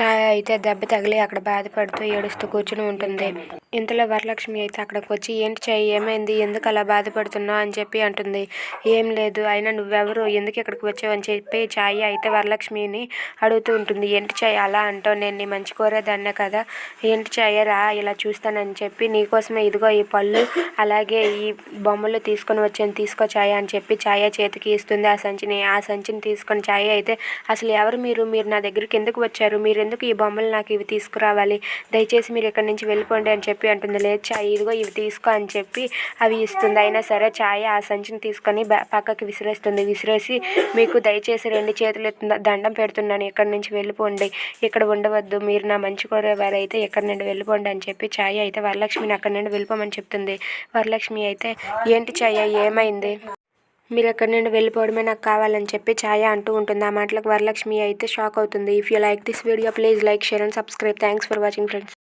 ఛాయ అయితే దెబ్బ తగిలి అక్కడ బాధపడుతూ ఏడుస్తూ కూర్చుని ఉంటుంది. ఇంతలో వరలక్ష్మి అయితే అక్కడికి వచ్చి ఏంటి ఛాయ ఏమైంది? ఎందుకు అలా బాధపడుతున్నావు? అని చెప్పి అంటుంది. ఏం లేదు అయినా నువ్వెవరు? ఎందుకు ఇక్కడికి వచ్చావు? అని చెప్పి ఛాయ అయితే వరలక్ష్మిని అడుగుతూ ఉంటుంది. ఏంటి ఛాయ అలా అంటావు? నేను నీ మంచి కోరేదాన్నే కదా. ఏంటి ఛాయ రా ఇలా చూస్తానని చెప్పి నీకోసమే ఇదిగో ఈ పళ్ళు అలాగే ఈ బొమ్మలు తీసుకొని వచ్చాను తీసుకో ఛాయ అని చెప్పి ఛాయ చేతికి ఇస్తుంది ఆ సంచిని. ఆ సంచిని తీసుకొని ఛాయ అయితే అసలు ఎవరు మీరు? మీరు నా దగ్గరికి ఎందుకు వచ్చారు? మీరు ఎందుకు ఈ బొమ్మలు నాకు ఇవి తీసుకురావాలి? దయచేసి మీరు ఇక్కడి నుంచి వెళ్ళిపోండి అని చెప్పి అంటుంది. లేదు ఛాయ్ ఇదిగో ఇవి తీసుకో అని చెప్పి అవి ఇస్తుంది. అయినా సరే ఛాయ్ ఆ సంచిని తీసుకొని పక్కకి విసిరేస్తుంది. విసిరేసి మీకు దయచేసి రెండు చేతులు దండం పెడుతున్నాను. ఇక్కడి నుంచి వెళ్ళిపోండి. ఇక్కడ ఉండవద్దు. మీరు నా మంచి కోరేవారైతే ఎక్కడి నుండి వెళ్ళిపోండి అని చెప్పి ఛాయ్ అయితే వరలక్ష్మిని అక్కడి నుండి వెళ్ళిపోమని చెప్తుంది. వరలక్ష్మి అయితే ఏంటి ఛాయ ఏమైంది? మీరు ఎక్కడి నుండి వెళ్ళిపోవడమే నాకు కావాలని చెప్పి ఛాయ అంటూ ఉంటుంది. ఆ మాటలకు వరలక్ష్మి అయితే షాక్ అవుతుంది. If you like this video please like share and subscribe thanks for watching friends